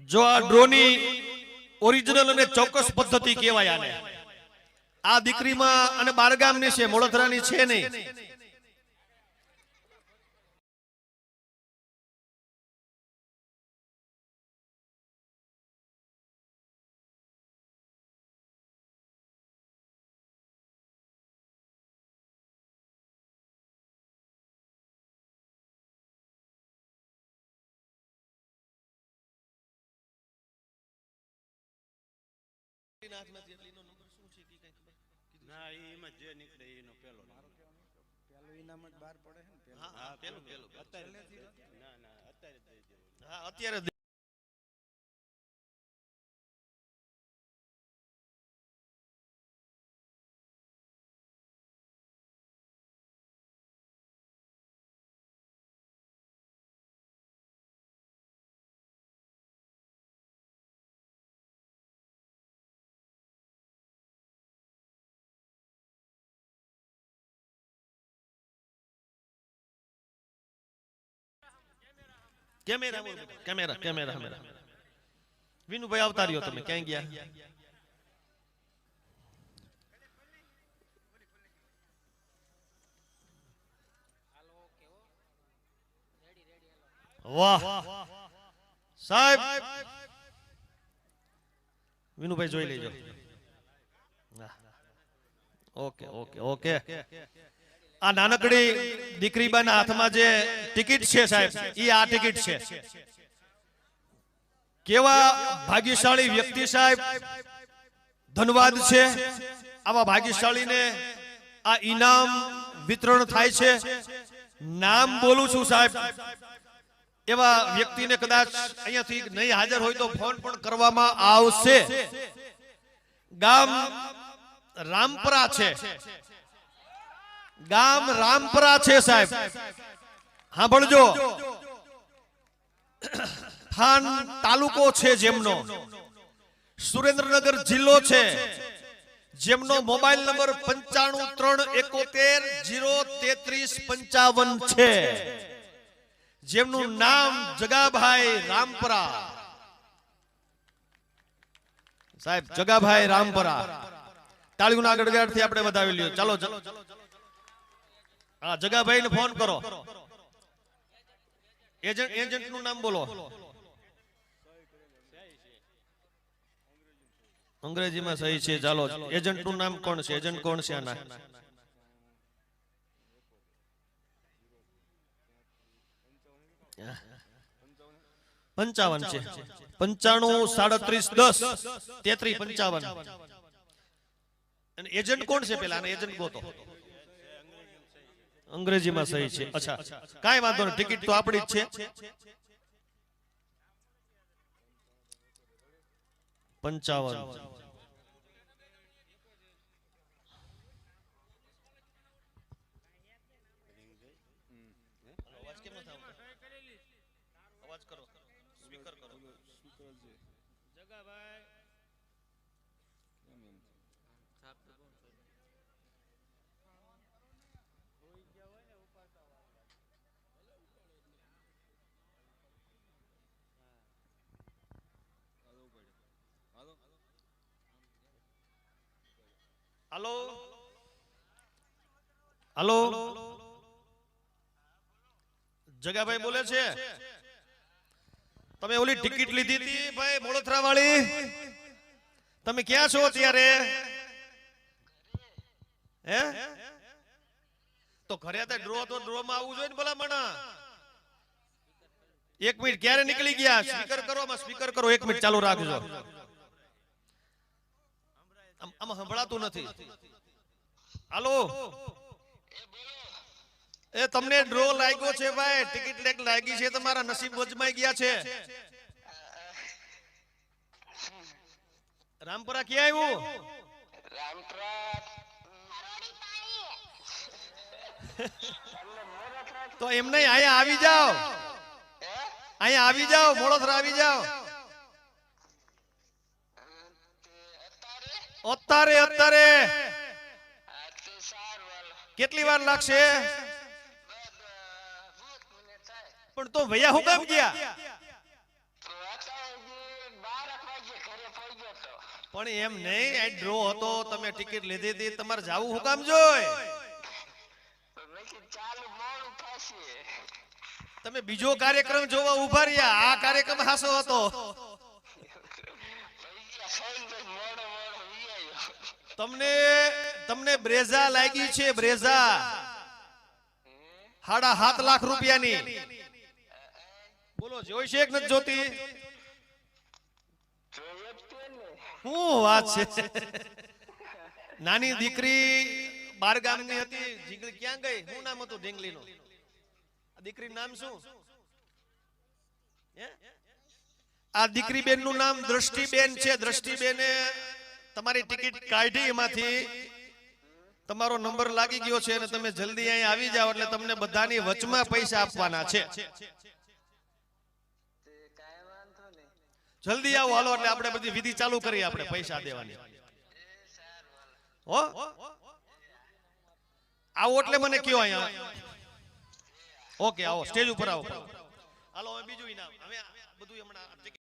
જો આ ડ્રોની ઓરિજિનલ અને ચોક્કસ પદ્ધતિ કહેવાય આને. આ દીકરીમાં અને બારગામની છે મોળધરાની છે નહીં. ના એમાં જે નીકળે એનો પેલો પેલું ઇનામ જ બહાર પડે છે ને પેલું. હા, પેલું, પેલું, પેલું. અત્યારે ના ના અત્યારે દઈ દેવું હા અત્યારે camera camera camera camera Vinubhai આવતા રહ્યો તમે ક્યાં ગયા? વાહ. સાહેબ. વિનુભાઈ જોઈ લેજો. Okay okay okay. આ નાનકડી દીકરીબાના હાથમાં જે ટિકિટ છે સાહેબ એ આ ટિકિટ છે. કેવા ભાગ્યશાળી વ્યક્તિ સાહેબ, ધનવાદ છે. આવા ભાગ્યશાળીને આ ઇનામ વિતરણ થાય છે. નામ બોલું છું સાહેબ. એવા વ્યક્તિને કદાચ અહીંયાથી નહીં હાજર હોય તો ફોન પણ કરવામાં આવશે. ગામ રામપરા છે. ગામ રામપરા છે સાહેબ. સાંભળજો. થાન તાલુકો છે જેમનો. સુરેન્દ્રનગર જિલ્લો છે. જેમનો મોબાઈલ નંબર પંચાણું ત્રણ એકોતેર જીરો તેત્રીસ પંચાવન છે. જેમનું નામ જગાભાઈ રામપરા. સાહેબ, જગાભાઈ રામપરા. તાળીઓના ગડગડાટથી આપણે વધાવી લ્યો. ચાલો ચાલો હા જગાભાઈ ને ફોન કરો. એજન્ટ એજન્ટનું નામ બોલો. અંગ્રેજીમાં સહી છે, ચાલો એજન્ટનું નામ કોણ છે? એજન્ટ કોણ છે આના? પંચાવન છે. પંચાણું, સાડત્રીસ, દસ. તેત્રીસ પંચાવન. એજન્ટ કોણ છે પેલા? એજન્ટ ગોતો. અંગ્રેજીમાં સહી છે. અચ્છા. કાંઈ વાંધો નહીં. ટિકિટ તો આપણી જ છે. પંચાવન. અવાજ કરો. સ્પીકર કરો. હાલો હલો જગાભાઈ બોલે છે? તમે ઓલી ટિકિટ લીધી હતી ભાઈ મોડોથરા વાળી તમે ક્યાં છો અત્યારે? હે? તો ઘરે તો ડ્રો તો ડ્રો માં આવવું જોઈએ ને ભલા મણા એક મિનિટ ક્યારે નીકળી ગયા? સ્પીકર કરો સ્પીકર કરો એક મિનિટ ચાલુ રાખજો. આમ- સંભળાતું નથી. હાલો. એ તમને ડ્રો લાગ્યો છે ભાઈ. ટિકિટ લેક લાગી છે તમારા નસીબ વજમાઈ ગયા છે. રામપુરા ક્યાં આવ્યું? તો એમ નહીં અહીંયા આવી જાઓ. અહીંયા આવી જાઓ મોડોથરા આવી જાઓ. અત્યારે અત્યારે કેટલી વાર લાગશે? પણ તો ભૈયા હું કેમ ગયા? પણ એમ નહીં, આ ડ્રો હતો, તમે ટિકિટ લીધી હતી, તમારે જાવું હું કામ જોઈ? તમે બીજો કાર્યક્રમ જોવા ઊભા રહ્યા, આ કાર્યક્રમ હાસો હતો. તમને તમને બ્રેઝા લાગી છે, બ્રેઝા? સાડા સાત લાખ રૂપિયાની. બોલો, જોઈ છે કે નથી જોતી? હું વાત છે? નાની દીકરી બાર ગામની હતી જીંગલી ક્યાં ગઈ? શું નામ હતું ઢીંગલી નું દીકરીનું નામ શું? હે? આ દીકરી બેનનું નામ દ્રષ્ટિબેન છે, દ્રષ્ટિબેને તમારી ટિકિટ કાઢી એમાંથી તમારો નંબર લાગી ગયો છે અને તમે જલ્દી અહીં આવી જાઓ એટલે તમને બધાની વચમાં પૈસા આપવાના છે. જલ્દી આવો હાલો એટલે આપણે બધી વિધિ ચાલુ કરીએ આપણે પૈસા દેવાની. હો? આવો એટલે મને કયો અહીંયા. ઓકે આવો સ્ટેજ ઉપર આવો. હાલો હવે બીજું ઇનામ. હવે બધું હમણાં